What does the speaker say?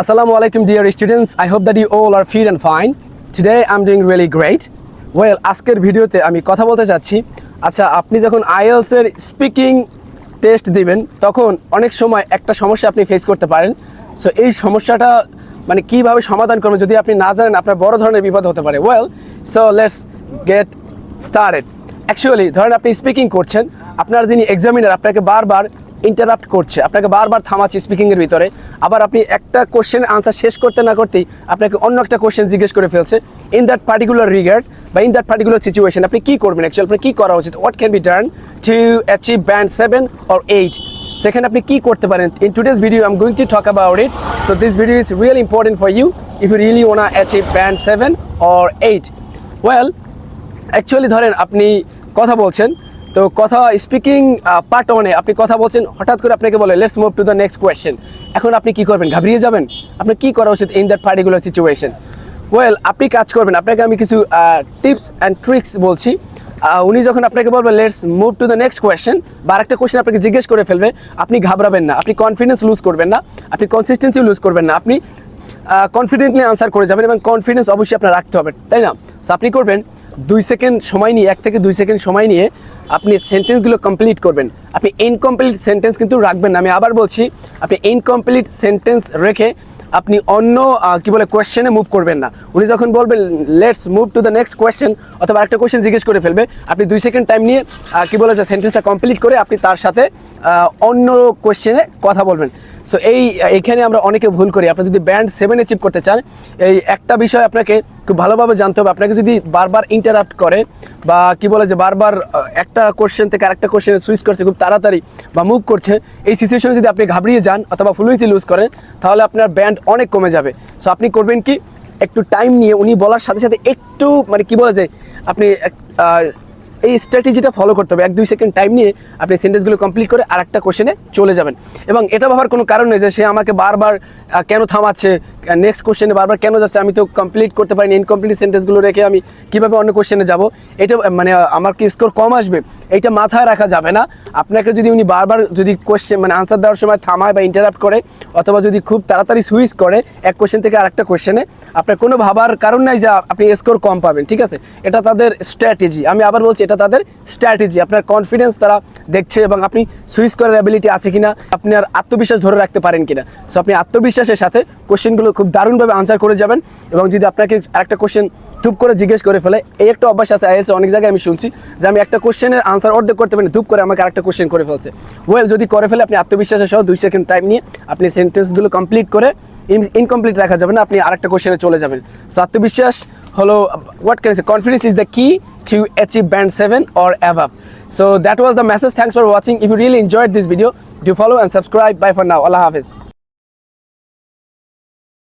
Assalamu alaikum dear students. I hope that you all are fit and fine. Today I'm doing really great. Well, আজকের ভিডিওতে আমি কথা বলতে চাচ্ছি আচ্ছা আপনি যখন IELTS এর স্পিকিং টেস্ট দিবেন তখন অনেক সময় একটা সমস্যা আপনি ফেস করতে পারেন সো এই সমস্যাটা মানে কীভাবে সমাধান করবেন যদি আপনি না জানেন আপনার বড় ধরনের বিপদ হতে পারে well so let's get started actually ধরেন আপনি স্পিকিং করছেন আপনার যিনি এক্সামিনার আপনাকে বারবার ইন্টারাপ্ট করছে। আপনাকে বারবার থামাচ্ছে স্পিকিংয়ের ভিতরে। আবার আপনি একটা কোশ্চেন আনসার শেষ করতে না করতেই আপনাকে অন্য একটা কোশ্চেন জিজ্ঞেস করে ফেলছে। ইন দ্যাট পার্টিকুলার রিগার্ড বা ইন দ্যাট পার্টিকুলার সিচুয়েশন আপনি কী করবেন অ্যাকচুয়ালি আপনি কী করা উচিত? What can be done to achieve band seven or eight সেখানে আপনি কী করতে পারেন? In today's video I'm going to talk about it so this video is real important for you if you really wanna achieve band seven or eight well actually ধরেন আপনি কথা বলছেন তো কথা স্পিকিং পার্ট ওয়ানে আপনি কথা বলছেন, হঠাৎ করে আপনাকে বলে let's move to the next question এখন আপনি কি করবেন? ঘাবড়িয়ে যাবেন? আপনি কি করা উচিত in that particular situation well আপনি কাজ করবেন। আপনাকে আমি কিছু টিপস অ্যান্ড ট্রিক্স বলছি। উনি যখন আপনাকে বলবেন let's move to the next question বা আরেকটা কোয়েশ্চেন আপনাকে জিজ্ঞেস করে ফেলবে, আপনি ঘাবড়াবেন না। আপনি কনফিডেন্স লুজ করবেন না। আপনি কনসিস্টেন্সি লুজ করবেন না। আপনি কনফিডেন্টলি আনসার করে যাবেন এবং কনফিডেন্স অবশ্যই আপনার রাখতে হবে। তাই না? সো আপনি করবেন দুই সেকেন্ড সময় নিয়ে, এক থেকে দুই সেকেন্ড সময় নিয়ে আপনি সেন্টেন্সগুলো কমপ্লিট করবেন। আপনি ইনকমপ্লিট সেন্টেন্স কিন্তু রাখবেন না। আমি আবার বলছি, আপনি ইনকমপ্লিট সেন্টেন্স রেখে আপনি অন্য কি বলে কোয়েশ্চেনে মুভ করবেন না। উনি যখন বলবেন let's move to the next question অথবা একটা কোয়েশ্চেন জিজ্ঞেস করে ফেলবে, আপনি দুই সেকেন্ড টাইম নিয়ে কি বলে, যে সেন্টেন্সটা কমপ্লিট করে আপনি তার সাথে অন্য কোয়েশ্চেনে কথা বলবেন। সো এই, এইখানে আমরা অনেকে ভুল করি। আপনি যদি ব্যান্ড সেভেন অ্যাচিভ করতে চান, এই একটা বিষয় আপনাকে খুব ভালোভাবে জানতে হবে। আপনাকে যদি বারবার ইন্টারাপ্ট করে বা কি বলে যে বারবার একটা কোশ্চেন থেকে আরেকটা কোশ্চেনে সুইচ করছে, খুব তাড়াতাড়ি বা মুভ করছে, এই সিচুয়েশনে যদি আপনি ঘাবড়িয়ে যান অথবা ফ্লুয়েন্সি লুজ করেন, তাহলে আপনার ব্যান্ড অনেক কমে যাবে। সো আপনি করবেন কি? একটু টাইম নিয়ে, উনি বলার সাথে সাথে একটু মানে কি বলে যে, আপনি এই স্ট্র্যাটেজিটা ফলো করতে হবে। এক দুই সেকেন্ড টাইম নিয়ে আপনি সেন্টেন্সগুলো কমপ্লিট করে আর একটা কোশ্চেনে চলে যাবেন। এবং এটা ভাবার কোনো কারণ নেই যে সে আমাকে বারবার কেন থামাচ্ছে? নেক্সট কোশ্চেনে বারবার কেন যাচ্ছে? আমি তো কমপ্লিট করতে পারিনি ইনকমপ্লিট সেন্টেন্সগুলো রেখে আমি কীভাবে অন্য কোশ্চেনে যাব? এটা মানে আমার কি স্কোর কম আসবে? এইটা মাথায় রাখা যাবে না। আপনাকে যদি উনি বারবার যদি কোশ্চেন মানে আনসার দেওয়ার সময় থামায় বা ইন্টারাপ্ট করে, অথবা যদি খুব তাড়াতাড়ি সুইচ করে, এক কোশ্চেন থেকে আরেকটা কোশ্চেনে আপনার কোনো ভাবার কারণ নাই যে আপনি স্কোর কম পাবেন, ঠিক আছে? এটা তাদের স্ট্র্যাটেজি আমি আবার বলছি, এটা তাদের স্ট্র্যাটেজি আপনার কনফিডেন্স তারা দেখছে এবং আপনি সুইচ করার অ্যাবিলিটি আছে কিনা, আপনি আর আত্মবিশ্বাস ধরে রাখতে পারেন কিনা। সো আপনি আত্মবিশ্বাসের সাথে কোশ্চেনগুলো খুব দারুণভাবে আনসার করে যাবেন এবং যদি আপনাকে আরেকটা কোশ্চেন ধূপ করে জিজ্ঞেস করে ফেলে। এই একটা অভ্যাস আছে আইএলসে অনেক জায়গায় আমি শুনছি যে আমি একটা কোশ্চেনের আনসার অর্ধেক করতে পারি ধূপ করে আমাকে আরেকটা কোশ্চেন করে ফেলছে। ওয়েল যদি করে ফেলে, আপনি আত্মবিশ্বাসের সহ দুই সেকেন্ড টাইম নিয়ে আপনি সেন্টেন্সগুলো কমপ্লিট করে ইনকমপ্লিট রাখা যাবে না, আপনি আরেকটা কোশ্চেনে চলে যাবেন। সো আত্মবিশ্বাস হলো what can confidence is the key to achieve band seven or above so that was the message thanks for watching if you really enjoyed this video do follow and subscribe bye for now Allah Hafiz